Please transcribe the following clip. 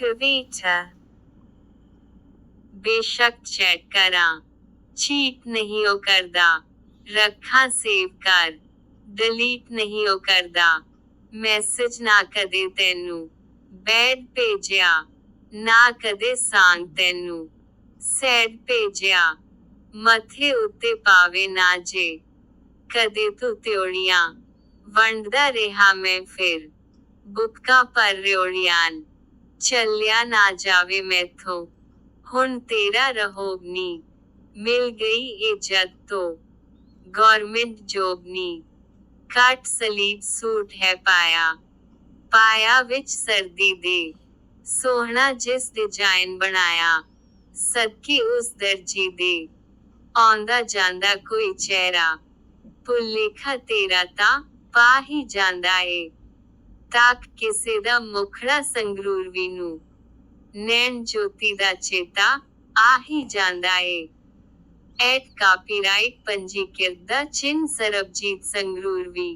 कविता बेशक चेक करा, चीट नहीं हो करदा, रखा सेव कर, डिलीट नहीं हो करदा। मैसेज ना कदे तेनू, बैड भेजा ना कदे सांग तेनू, सैड भेजा मथे उत्ते पावे ना जे, कदे तू त्योड़िया वंडदा रहा मैं फिर बुतका पर रेड़ियान चलिया ना जावे मैं मैथो हुन तेरा रहोगनी मिल गई इज़्ज़त तो। गवर्नमेंट जोगनी, कट सलीब सूट है पाया। पाया विच सर्दी दे सोहना जिस डिज़ाइन बनाया सदकी उस दर्जी दे। आंदा जांदा कोई चेहरा पुल लेखा तेरा ता पा ही जांदा है ताक किसे दा मुखड़ा संगरूर विनु। नैन ज्योति दा चेता आ ही जाता है एट कापीराइट पंजीकृत दा चिन्ह सरबजीत संगरूर वी।